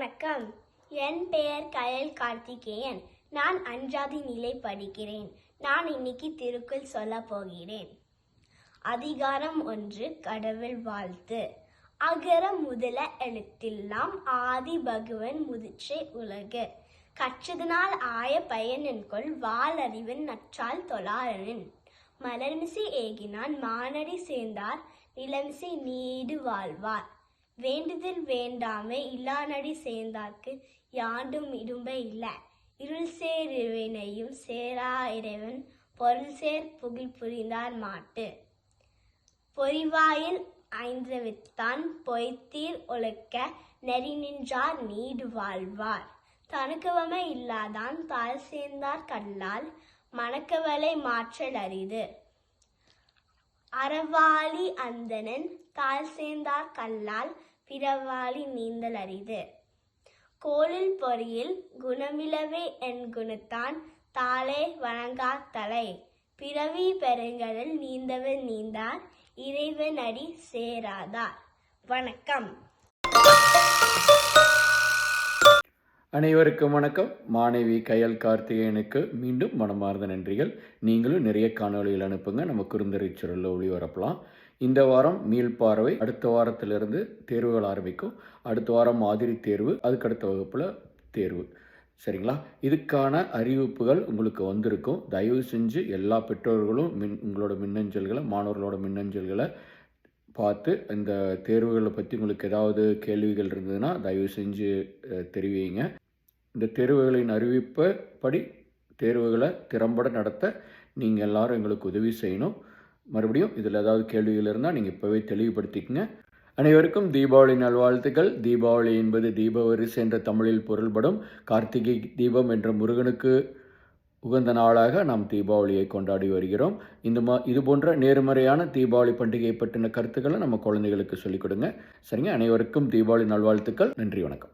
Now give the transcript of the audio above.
வணக்கம். என் பெயர் கயல் கார்த்திகேயன். நான் அஞ்சாதி நிலை படிக்கிறேன். நான் இன்னைக்கு திருக்குள் சொல்ல போகிறேன். அதிகாரம் ஒன்று கடவுள் வாழ்த்து. அகர முதல எழுத்தெல்லாம் ஆதி பகவன் முதிச்சை உலகு. கற்றதனால் ஆய பயனென்கொள் வாளறிவன் நற்றால் தொழாரனின் மலர்மிசை ஏகினான் மானடி சேர்ந்தார் நிலமிசை நீடு வாழ்வார். வேண்டுதல் வேண்டாமை இல்லானடி சேர்ந்தார்க்கு யாண்டும் இடும்ப இல்லை. இருள் சேர் இறைவனையும் சேரா இறைவன் பொருள் சேர் புகழ் புரிந்தார் மாட்டு. பொறிவாயில் ஐந்தவித்தான் பொய்த்தீர் ஒழுக்க நெறி நின்றார் நீடு வாழ்வார். தனுக்கவமே இல்லாதான் தாழ் சேர்ந்தார் கல்லால் மணக்கவலை மாற்றல் அரிது. அறவாளி அந்தணன் தாழ் சேர்ந்தார் கல்லால் பிறவாளி நீந்தல் அரிது. கோளில் பொறியில் குணமிலவே என் குணத்தான் தாளே வணங்கா தலை. பிறவி பெருங்கடல் நீந்தவர் நீந்தார் இறைவன் அடி சேராதார். வணக்கம். அனைவருக்கும் வணக்கம். மாணவி கயல் கார்த்திகேயனுக்கு மீண்டும் மனமார்ந்த நன்றிகள். நீங்களும் நிறைய காணொளிகள் அனுப்புங்க. நம்ம குறுந்தறிச்சுரலில் ஒளிபரப்பலாம் இந்த வாரம் மீள்பார்வை அடுத்த வாரத்திலிருந்து தேர்வுகள் ஆரம்பிக்கும். அடுத்த வாரம் மாதிரி தேர்வு அதுக்கடுத்த வகுப்பில் தேர்வு. சரிங்களா? இதுக்கான அறிவிப்புகள் உங்களுக்கு வந்திருக்கும். தயவு செஞ்சு எல்லா பெற்றோர்களும் மின் உங்களோட மின்னஞ்சல்களை மாணவர்களோட மின்னஞ்சல்களை பார்த்து இந்த தேர்வுகளை பற்றி உங்களுக்கு ஏதாவது கேள்விகள் இருந்ததுன்னா தயவு செஞ்சு தெரிவிங்க. இந்த தேர்வுகளின் அறிவிப்பை படி தேர்வுகளை திறம்பட நடத்த நீங்கள் எல்லாரும் எங்களுக்கு உதவி செய்யணும். மறுபடியும் இதில் ஏதாவது கேள்விகள் இருந்தால் நீங்கள் இப்போவே தெளிவுபடுத்திக்கங்க. அனைவருக்கும் தீபாவளி நல்வாழ்த்துக்கள். தீபாவளி என்பது தீபவரிசு என்ற தமிழில் பொருள்படும் கார்த்திகை தீபம் என்ற முருகனுக்கு உகந்த நாளாக நாம் தீபாவளியை கொண்டாடி வருகிறோம். இந்த மா இது போன்ற நேர்மறையான தீபாவளி பண்டிகை பற்றின கருத்துக்களை நம்ம குழந்தைகளுக்கு சொல்லிக் கொடுங்க. சரிங்க? அனைவருக்கும் தீபாவளி நல்வாழ்த்துக்கள். நன்றி வணக்கம்.